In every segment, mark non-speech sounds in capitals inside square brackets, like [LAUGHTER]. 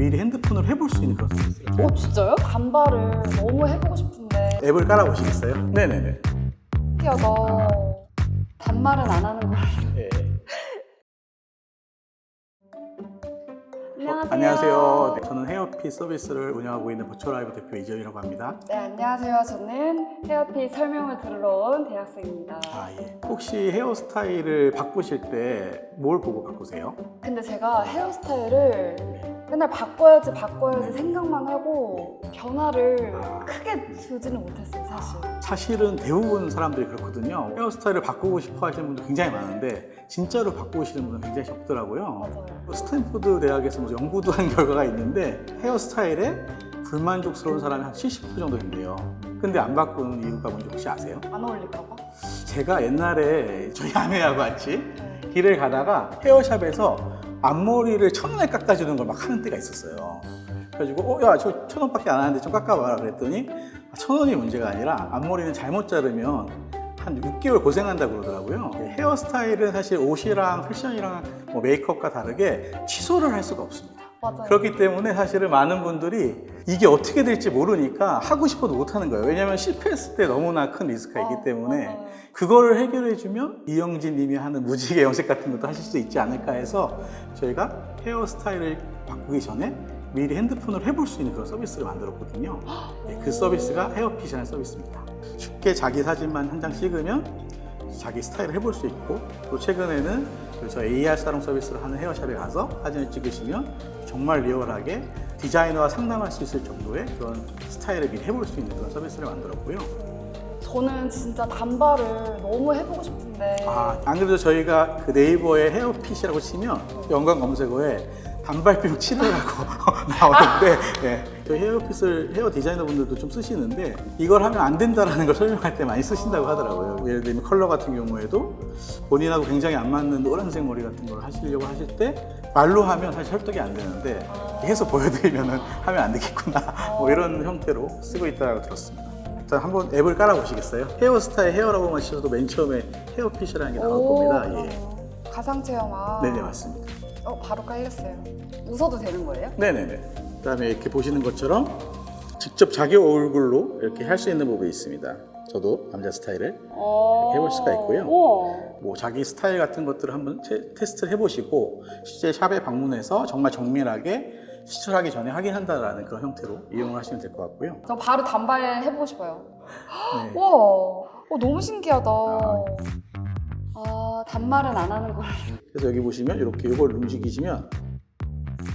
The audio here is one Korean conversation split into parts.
미리 핸드폰으로 해볼 수 있는 그런 서비스예요. 어 진짜요? 단발을 너무 해보고 싶은데 앱을 깔아보시겠어요? 네네네. 신기하다 단발은 안 하는 거 네. 안녕하세요 안녕하세요. 네, 저는 헤어핏 서비스를 운영하고 있는 버추어라이브 대표 이재현이라고 합니다. 네 안녕하세요 저는 헤어핏 설명을 들으러 온 대학생입니다 아 예. 혹시 헤어스타일을 바꾸실 때 뭘 보고 바꾸세요? 근데 제가 헤어스타일을 맨날 바꿔야지 바꿔야지 생각만 하고 변화를 크게 주지는 못했어요 사실 사실은 대부분 사람들이 그렇거든요. 헤어스타일을 바꾸고 싶어 하시는 분들 굉장히 많은데 진짜로 바꾸시는 분은 굉장히 적더라고요. 맞아요 스탠포드 대학에서 뭐 연구도 한 [LAUGHS] 결과가 있는데 헤어스타일에 불만족스러운 사람이 한 70% 정도 된대요. 근데 안 바꾸는 이유가 뭔지 혹시 아세요? 안 어울릴까봐? 제가 옛날에 저희 아내하고 같이 네. 길을 가다가 헤어샵에서 앞머리를 천 원에 깎아주는 걸 막 하는 때가 있었어요. 그래가지고 어, 야, 저 천 원밖에 안 하는데 좀 깎아봐라 그랬더니 아, 천 원이 문제가 아니라 앞머리는 잘못 자르면 한 6개월 고생한다 그러더라고요. 헤어스타일은 사실 옷이랑 패션이랑 뭐 메이크업과 다르게 취소를 할 수가 없습니다. 맞아요 그렇기 때문에 사실은 많은 분들이 이게 어떻게 될지 모르니까 하고 싶어도 못 하는 거예요. 왜냐하면 실패했을 때 너무나 큰 리스크가 있기 어, 때문에 맞아요. 그거를 해결해주면 이영진 님이 하는 무지개 염색 같은 것도 하실 수 있지 않을까 해서 저희가 헤어스타일을 바꾸기 전에 미리 핸드폰으로 해볼 수 있는 그런 서비스를 만들었거든요. 네, 그 서비스가 헤어핏이라는 서비스입니다. 쉽게 자기 사진만 한 장 찍으면 자기 스타일을 해볼 수 있고 또 최근에는 그 저희 AR 사롱 서비스를 하는 헤어샵에 가서 사진을 찍으시면 정말 리얼하게 디자이너와 상담할 수 있을 정도의 그런 스타일을 미리 해볼 수 있는 그런 서비스를 만들었고요. 저는 진짜 단발을 너무 해보고 싶은데 아, 안 그래도 저희가 그 네이버에 헤어핏이라고 치면 연관 검색어에 단발병 치료라고 [LAUGHS] 나오는데 예, 저희 헤어핏을 헤어 디자이너 분들도 좀 쓰시는데 이걸 하면 안 된다라는 걸 설명할 때 많이 쓰신다고 하더라고요. 예를 들면 컬러 같은 경우에도 본인하고 굉장히 안 맞는 노란색 머리 같은 걸 하시려고 하실 때 말로 하면 사실 설득이 안 되는데 해서 보여드리면 하면 안 되겠구나 [LAUGHS] 뭐 이런 형태로 쓰고 있다고 들었습니다. 일단 한번 앱을 깔아보시겠어요? 헤어스타일 헤어라고만 치셔도 맨 처음에 헤어핏이라는 게 나올 오, 겁니다. 예. 가상 체험아 네네 맞습니다. 어 바로 깔렸어요 웃어도 되는 거예요? 네네네. 그다음에 이렇게 보시는 것처럼 직접 자기 얼굴로 이렇게 할 수 있는 부분이 있습니다. 저도 남자 스타일을 어... 해볼 수가 있고요. 뭐 자기 스타일 같은 것들을 한번 테, 테스트를 해보시고 실제 샵에 방문해서 정말 정밀하게 시술하기 전에 확인한다라는 그런 형태로 이용을 하시면 될 것 같고요. 저 바로 단발 해보고 싶어요 네. [GASPS] 우와 어, 너무 신기하다 아. 아 단발은 안 하는 걸 그래서 여기 보시면 이렇게 이걸 움직이시면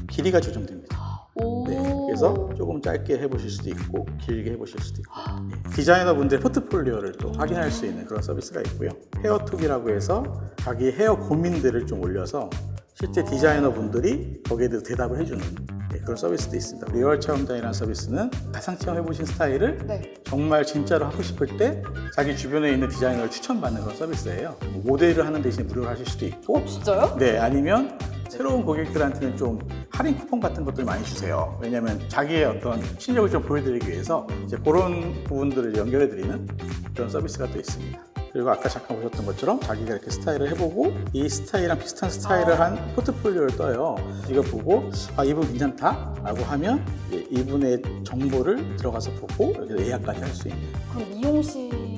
길이가 조정됩니다. 오. 네, 그래서 조금 짧게 해보실 수도 있고 길게 해보실 수도 있고 네, 디자이너분들의 포트폴리오를 또 확인할 수 있는 그런 서비스가 있고요 헤어톡이라고 해서 자기 헤어 고민들을 좀 올려서 실제 디자이너분들이 거기에 대해서 대답을 해주는 네, 그런 서비스도 있습니다 리얼 체험단이라는 서비스는 가상 체험해보신 스타일을 네. 정말 진짜로 하고 싶을 때 자기 주변에 있는 디자이너를 추천받는 그런 서비스예요 모델을 하는 대신에 무료로 하실 수도 있고 진짜요? 네, 아니면 새로운 고객들한테는 좀 할인 쿠폰 같은 것들 많이 주세요. 왜냐하면 자기의 어떤 실력을 좀 보여드리기 위해서 이제 그런 부분들을 연결해 드리는 그런 서비스가 또 있습니다. 그리고 아까 잠깐 보셨던 것처럼 자기가 이렇게 스타일을 해보고 이 스타일이랑 비슷한 스타일을 한 포트폴리오를 떠요. 이거 보고 아 이분 괜찮다라고 하면 이분의 정보를 들어가서 보고 이렇게 예약까지 할 수 있는 그럼 어떻게 업체가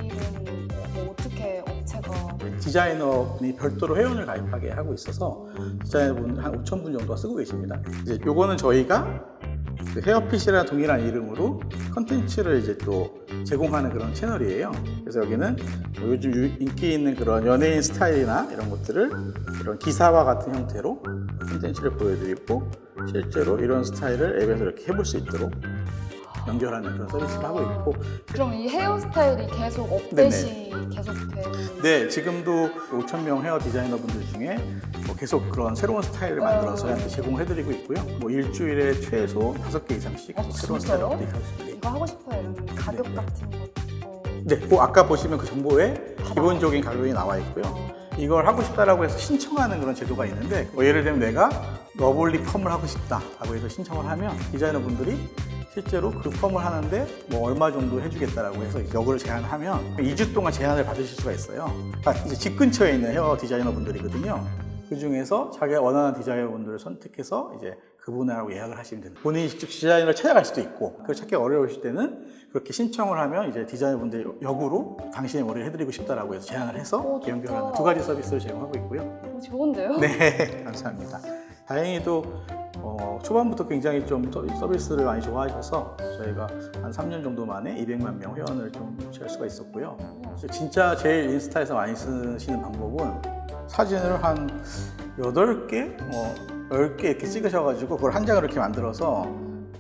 디자이너분이 별도로 회원을 가입하게 하고 있어서 디자이너분 한 5천 분 정도가 쓰고 계십니다. 이제 요거는 저희가 그 헤어핏이라는 동일한 이름으로 컨텐츠를 이제 또 제공하는 그런 채널이에요. 그래서 여기는 뭐 요즘 유- 인기 있는 그런 연예인 스타일이나 이런 것들을 이런 기사와 같은 형태로 컨텐츠를 보여드리고 실제로 이런 스타일을 앱에서 이렇게 해볼 수 있도록 연결하는 그런 서비스를 하고 있고 그럼 이 헤어스타일이 계속 업데이트 계속 되는 네, 지금도 5천 명 헤어 디자이너 분들 중에 뭐 계속 그런 새로운 스타일을 만들어서 저희한테 제공해드리고 있고요. 뭐 일주일에 최소 5개 이상씩 아, 새로운 진짜요? 스타일을 업데이트하고 있습니다. 이거 하고 싶어요 이런 가격 네. 같은 것도 네, 그 아까 보시면 그 정보에 기본적인 가격이 나와 있고요. 이걸 하고 싶다라고 해서 신청하는 그런 제도가 있는데 뭐 예를 들면 내가 러블리 펌을 하고 싶다라고 해서 신청을 하면 디자이너 분들이 실제로 그 펌을 하는데 뭐 얼마 정도 해주겠다라고 해서 여거를 제안하면 2주 동안 제안을 받으실 수가 있어요. 아, 이제 집 근처에 있는 헤어 디자이너 분들이거든요. 그 중에서 자기가 원하는 디자이너 분들을 선택해서 이제 그분하고 예약을 하시면 됩니다. 본인이 직접 디자이너를 찾아갈 수도 있고 그걸 찾기 어려우실 때는 그렇게 신청을 하면 이제 디자이너 분들이 역으로 당신의 머리를 해드리고 싶다라고 해서 제안을 해서 오. 연결하는 두 가지 서비스를 제공하고 있고요. 어, 좋은데요? 네, [LAUGHS] 감사합니다. 다행히도 어, 초반부터 굉장히 좀 서- 서비스를 많이 좋아하셔서 저희가 한 3년 정도 만에 200만 명 회원을 좀 취할 수가 있었고요. 진짜 제일 인스타에서 많이 쓰시는 방법은 사진을 한 8개, 뭐 10개 이렇게 찍으셔가지고 그걸 한 장을 이렇게 만들어서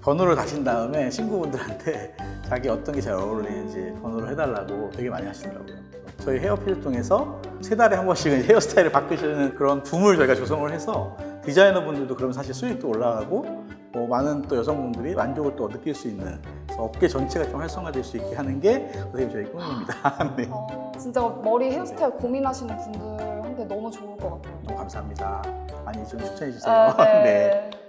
번호를 다신 다음에 친구분들한테 [LAUGHS] 자기 어떤 게 잘 어울리는지 번호를 해달라고 되게 많이 하시더라고요. 저희 헤어필 통해서 세 달에 한 번씩은 [LAUGHS] 헤어스타일을 바꾸시는 그런 붐을 저희가 조성을 해서 디자이너 분들도 그럼 사실 수익도 올라가고 뭐 많은 또 여성분들이 만족을 또 느낄 수 있는 업계 전체가 좀 활성화될 수 있게 하는 게 선생님 저희 꿈입니다. [LAUGHS] 네. 어, 진짜 머리 헤어스타일 고민하시는 분들한테 너무 좋을 것 같아요. 감사합니다. 많이 좀 추천해 주세요. 아, 네. [LAUGHS]